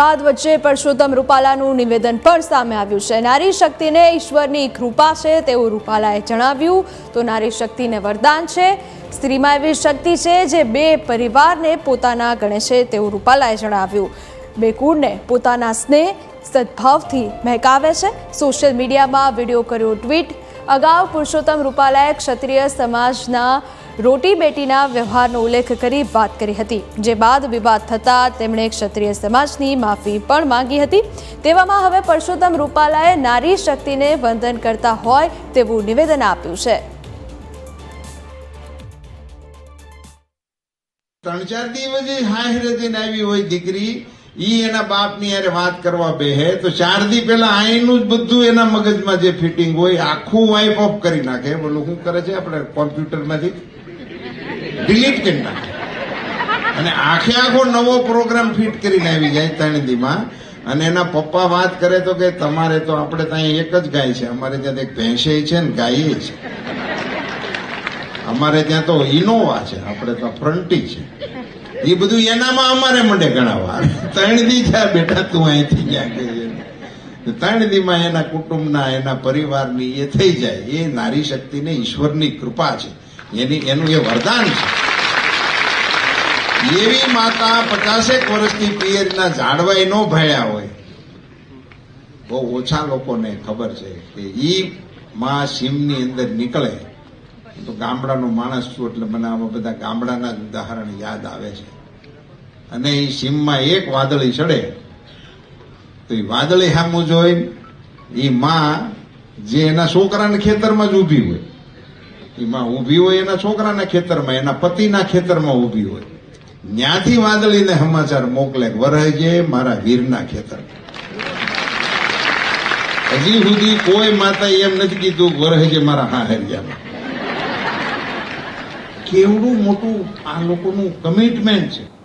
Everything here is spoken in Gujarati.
વિવાદ વચ્ચે પરસોત્તમ રૂપાલાનું નિવેદન પણ સામે આવ્યું છે. નારી શક્તિને ઈશ્વરની કૃપા છે તેવું રૂપાલાએ જણાવ્યું. તો નારી શક્તિને વરદાન છે. સ્ત્રીમાં એવી શક્તિ છે જે બે પરિવારને પોતાના ગણે છે તેવું રૂપાલાએ જણાવ્યું. બે કુળને પોતાના સ્નેહ, સદભાવથી મહેકાવે છે. સોશિયલ મીડિયામાં વીડિયો કર્યો ટ્વીટ. અગાઉ પુરુષોત્તમ રૂપાલાએ ક્ષત્રિય સમાજના રોટી બેટીના વ્યવહારનો ઉલ્લેખ કરી વાત કરી હતી. જે બાદ વિવાદ થતાં તેમણે ક્ષત્રિય સમાજની માફી પણ માંગી હતી. તેવામાં હવે પરસોત્તમ રૂપાલાએ નારી શક્તિને વંદન કરતા હોય તેવું નિવેદન આપ્યું છે. ત્રણ ચાર દિવસ જઈને આવી હોય દીકરી, ઈ એના બાપની હારે વાત કરવા બેહે, તો ચાર દી પેલા આઈનું જ બધું એના મગજમાં જે ફિટિંગ હોય, આખું વાઇપ ઓફ કરી નાખે. બોલું, શું કરે છે? આપણે કોમ્પ્યુટરમાંથી ડિલીટ કરી અને આખે આખો નવો પ્રોગ્રામ ફિટ કરીને આવી જાય ત્રણ અને એના પપ્પા વાત કરે તો કે તમારે તો આપણે ત્યાં એક જ ગાય છે. અમારે ત્યાં એક ભેંસે છે ને ગાય છે. અમારે ત્યાં તો ઇનોવા છે. આપણે તો ફ્રન્ટી છે. એ બધું એનામાં અમારે મંડે ગણાવવા. ત્રણ દી છે બેટા, તું અહીંથી ક્યાં ગઈ ત્રણ દીમાં એના કુટુંબના, એના પરિવારની એ થઈ જાય. એ નારી શક્તિને ઈશ્વરની કૃપા છે. એની, એનું એ વરદાન છે. એવી માતા પચાસેક વર્ષની પિયરના જાળવાઈ નો ભણ્યા હોય. બહુ ઓછા લોકોને ખબર છે કે ઈ માં સીમની અંદર નીકળે. તો ગામડાનો માણસ છું એટલે મને આમાં બધા ગામડાના જ ઉદાહરણ યાદ આવે છે. અને એ સીમમાં એક વાદળી ચડે. તો એ વાદળી હામું જોઈ એ માં જે એના છોકરાને ખેતરમાં જ ઊભી હોય. માં ઊભી હોય એના છોકરાના ખેતરમાં, એના પતિના ખેતરમાં ઊભી હોય. ત્યાંથી વાદળીને સમાચાર મોકલે વરહજે મારા વીરના ખેતર. હજી સુધી કોઈ માતા એમ નથી કીધું વરહજે મારા હાહરિયામાં કેવડું મોટું આ લોકોનું કમિટમેન્ટ છે.